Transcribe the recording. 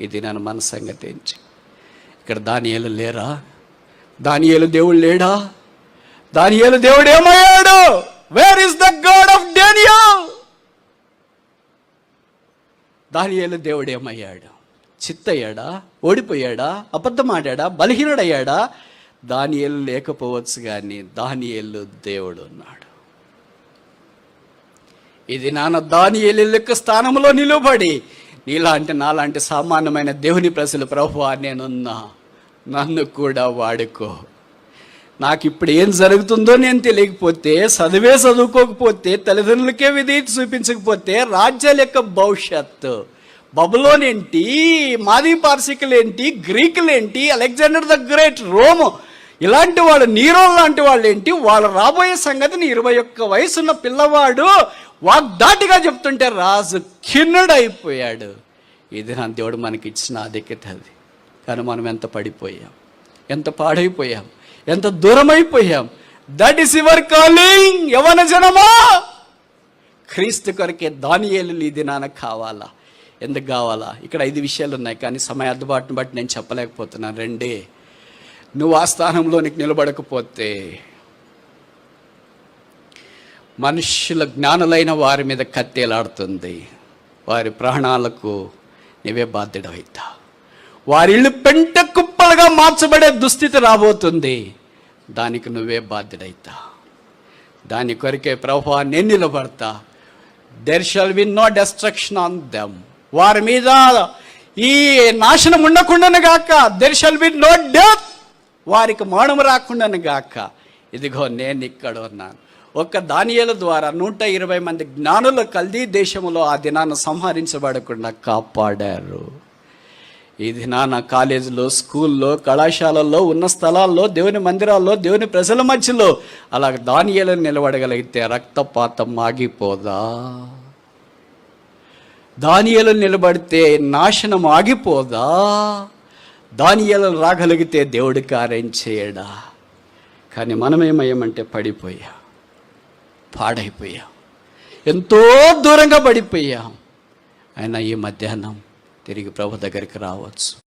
ఇది నన్ను మన సంగతి ఏంటి ఇక్కడ దానియేలు లేరా? దానియేలు దేవుడు లేడా? దానియేలు దేవుడు ఏమయ్యాడు? Where is the God of Daniel దానియేలు దేవుడు ఏమయ్యాడు? చిత్తయ్యాడా? ఓడిపోయాడా? అబద్ధం ఆడాడా బలహీనుడయ్యాడా? దానియేలు లేకపోవచ్చు కానీ దానియేలు దేవుడు ఉన్నాడు. ఇది నాన్న దానియలు లెక్క స్థానంలో నిలబడి నీలాంటి నాలాంటి సామాన్యమైన దేవుని ప్రజలు ప్రభు నేనున్నా. నన్ను కూడా వాడుకో. నాకు ఇప్పుడు ఏం జరుగుతుందో నేను తెలియకపోతే చదివే చదువుకోకపోతే తల్లిదండ్రులకే విధి చూపించకపోతే రాజ్యాల యొక్క భవిష్యత్తు. బబులోన్ ఏంటి? మాది పార్సికలు ఏంటి? గ్రీకులు ఏంటి? Alexander the great Rome. ఇలాంటి వాళ్ళు నీరో లాంటి వాళ్ళు ఏంటి వాళ్ళు రాబోయే సంగతిని ఇరవై ఒక్క వయసున్న పిల్లవాడు వాగ్దాటిగా చెప్తుంటే రాజు కిన్నడైపోయాడు ఇది నా దేవుడు మనకి ఇచ్చిన ఆధిక్యత అది. కానీ మనం ఎంత పడిపోయాం? ఎంత పాడైపోయాం? ఎంత దూరమైపోయాం? దట్ ఈస్ యువర్ కాలింగ్ యవన జనమా? క్రీస్తు కొరకే దానియేలు ఇది నాన్న కావాలా? ఎందుకు కావాలా? ఇక్కడ ఐదు విషయాలు ఉన్నాయి కానీ సమయ అందుబాటును బట్టి నేను చెప్పలేకపోతున్నాను. రెండే. నువ్వు ఆ స్థానంలోనికి నిలబడకపోతే మనుషుల జ్ఞానులైన వారి మీద కత్తేలాడుతుంది. వారి ప్రాణాలకు నీవే బాధ్యుడవుతా వారి ఇల్లు పెంట కుప్పలుగా మార్చబడే దుస్థితి రాబోతుంది. దానికి నువ్వే బాధ్యుడైతా దాని కొరికే ప్రభా నేను నిలబడతా. There shall win no destruction on them వారి మీద ఈ నాశనం ఉండకుండానే గాక there shall win no death వారికి మౌనం రాకుండాను గాక. ఇదిగో నేను ఇక్కడ ఉన్నాను. ఒక్క దానియల ద్వారా నూట ఇరవై మంది జ్ఞానులు కల్దీ దేశంలో ఆ దినాన్ని సంహరించబడకుండా కాపాడారు. ఈ దినాన కాలేజీలో స్కూల్లో కళాశాలల్లో ఉన్న స్థలాల్లో దేవుని మందిరాల్లో దేవుని ప్రజల మధ్యలో అలా దానియలను నిలబడగలిగితే రక్తపాతం ఆగిపోదా? దానియలు నిలబడితే నాశనం ఆగిపోదా? దానియేలను రాగలిగితే దేవుడి కార్యం చేయడా? కానీ మనమేమయ్యామంటే పడిపోయాం. పాడైపోయాం. ఎంతో దూరంగా పడిపోయాం. అయినా ఈ మధ్యాహ్నం తిరిగి ప్రభు దగ్గరికి రావచ్చు.